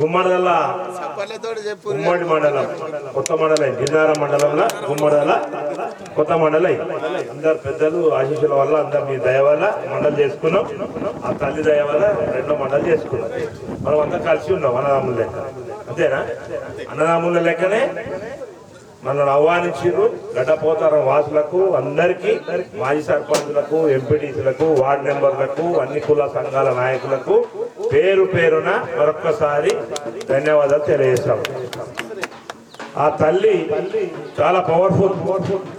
గుమ్మడదల ఉమ్మడి మండలం. కొత్త మండలం జిన్నారం మండలంలో గుమ్మడదల కొత్త మండలం అందరు పెద్దలు ఆశీస్సుల వల్ల అందరు మీ దయ వల్ల మండలి చేసుకున్నాం. ఆ తల్లి దయ వల్ల రెండో మండలి చేసుకున్నాం. మనం అంతా కలిసి ఉన్నాం అన్నదమ్ముల లెక్క. అంతేనా? అన్నదమ్ముల లెక్కనే మనల్ని ఆహ్వానించారు గడ్డపోతారం వాసులకు అందరికీ మాజీ సర్పంచులకు ఎంపీటీసీలకు వార్డు మెంబర్లకు అన్ని కుల సంఘాల నాయకులకు పేరు పేరున మరొక్కసారి ధన్యవాదాలు తెలియజేస్తాం. ఆ తల్లి చాలా పవర్ఫుల్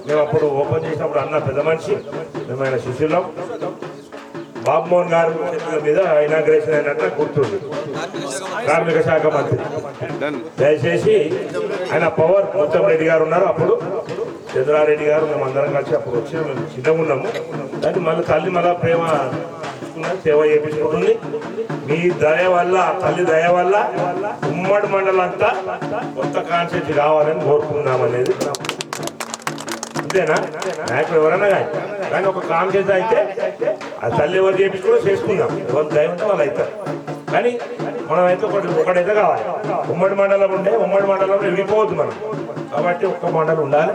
మేము అప్పుడు ఓపెన్ చేసినప్పుడు అన్న పెద్ద మనిషి మేము ఆయన శిష్యులం. బాబుమోహన్ గారు మీద ఇనాగ్రేషన్ అయినట్టు గుర్తుంది. కార్మిక శాఖ మంత్రి. దయచేసి ఆయన పవర్ ముత్తం రెడ్డి గారు ఉన్నారు అప్పుడు. చంద్రారెడ్డి గారు మేము అందరం కలిసి అప్పుడు వచ్చి మేము చిన్నగా ఉన్నాము. కానీ మళ్ళీ తల్లి మళ్ళీ ప్రేమ సేవ చేయించుకుంటుంది మీ దయ వల్ల తల్లి దయ వల్ల ఉమ్మడి అంతా కొత్త కాన్సెప్ట్ కావాలని కోరుకుందాం అనేది అంతేనా? నాయకుడు ఎవరైనా కానీ. కానీ ఒక కాన్సెప్ట్ అయితే ఆ తల్లి ఎవరు చేపించుకుంటే చేసుకుందాం. ఎవరు దయ ఉంటే వాళ్ళు అవుతారు. కానీ మనం అయితే ఒకటి ఒకటైతే కావాలి. ఉమ్మడి మండలం ఉంటే ఉమ్మడి మండలంలో వెళ్ళిపోవద్దు మనం. కాబట్టి ఒక్క మండలం ఉండాలి.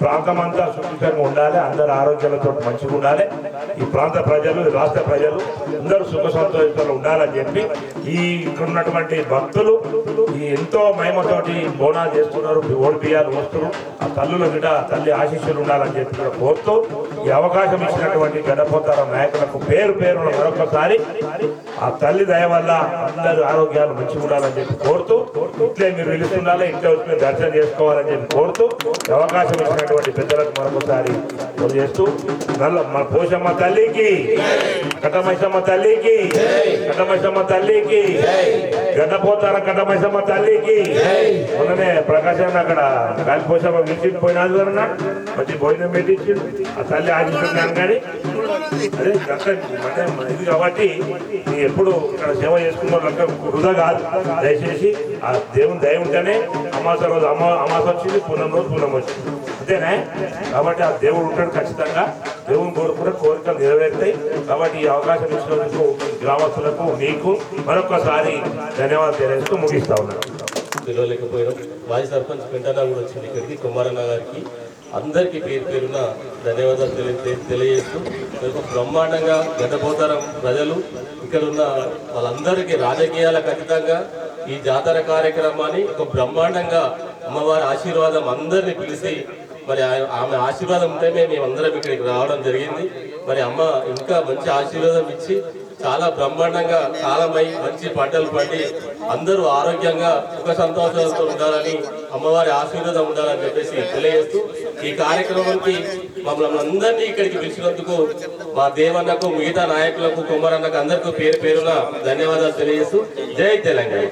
ప్రాంతం అంతా సుఖితంగా ఉండాలి అందరు ఆరోగ్యాలతో మంచిగా ఉండాలి. ఈ ప్రాంత ప్రజలు రాష్ట్ర ప్రజలు అందరూ సుఖ సంతోషాలు ఉండాలని చెప్పి ఈ ఇక్కడ ఉన్నటువంటి భక్తులు ఈ ఎంతో మహిమతోటి బోనాలు చేస్తున్నారు ఓడిపియాలు వస్తున్నారు ఆ తల్లుల బిడ్డ తల్లి ఆశీస్సులు ఉండాలని చెప్పి కూడా కోరుతూ ఈ అవకాశం ఇచ్చినటువంటి గడపోతార నాయకులకు పేరు పేరు మరొకసారి ఆ తల్లి దయ వల్ల అందరి ఆరోగ్యాలు మంచిగా ఉండాలని చెప్పి కోరుతూ ఇట్లే మీరు వెళుతుండాలి ఇంట్లో వచ్చి దర్శనం చేసుకోవాలని చెప్పి కోరుతూ అవకాశం అవకాశం ఉన్నటువంటి పెద్దలకు మరొకసారి చేస్తూ నల్ల మన పోషమ్మ తల్లికి కటమైసమ్మ తల్లికి కటమైసమ్మ తల్లికి గడ్డపోతార కటమైసమ్మ తల్లికి. మొన్ననే ప్రకాశాన్ని అక్కడ కాలిపోసమ్మ విసిట్ పోయినాడు అన్న మంచి భోజనం పెట్టించింది ఆ తల్లి ఆశిస్తున్నాను కానీ అదే ఇది కాబట్టి నేను ఎప్పుడు ఇక్కడ సేవ చేసుకున్న వృధా కాదు. దయచేసి ఆ దేవుని దయ ఉంటేనే అమాస రోజు అమా అమాస వచ్చింది పూర్ణం రోజు పూనం వచ్చింది. అంతేనే? కాబట్టి ఆ దేవుడు ఉంటాడు ఖచ్చితంగా. దేవుని కోరుకున్న కోరికలు నెరవేరుతాయి. కాబట్టి ఈ అవకాశం ఇచ్చినందుకు గ్రామస్తులకు నీకు మరొకసారి ధన్యవాదాలు తెలియజేస్తూ ముగిస్తా ఉన్నాను. పిలవలేకపోయినాం మాజీ సర్పంచ్ పెంటన్నా కూడా వచ్చింది ఇక్కడికి కుమారన్న గారికి. అందరికీ పేరు పేరున ధన్యవాదాలు తెలియ తెలియజేస్తూ రేపు బ్రహ్మాండంగా గడ్డపోతారం ప్రజలు ఇక్కడ ఉన్న వాళ్ళందరికీ రాజకీయాలకు అతీతంగా ఈ జాతర కార్యక్రమాన్ని ఒక బ్రహ్మాండంగా అమ్మవారి ఆశీర్వాదం అందరినీ పిలిచి మరి ఆమె ఆశీర్వాదం ఉంటేనే మేమందరం ఇక్కడికి రావడం జరిగింది. మరి అమ్మ ఇంకా మంచి ఆశీర్వాదం ఇచ్చి చాలా బ్రహ్మాండంగా కాలమై మంచి పంటలు పండి అందరూ ఆరోగ్యంగా సుఖ సంతోషాలతో ఉండాలని అమ్మవారి ఆశీర్వాదం ఉండాలని చెప్పేసి తెలియజేస్తూ ఈ కార్యక్రమానికి మమ్మల్ని అందరినీ ఇక్కడికి పిలిచినందుకు మా దేవన్నకు మిగతా నాయకులకు కుమారన్నకు అందరికీ పేరు పేరున ధన్యవాదాలు తెలియజేస్తూ జై తెలంగాణ.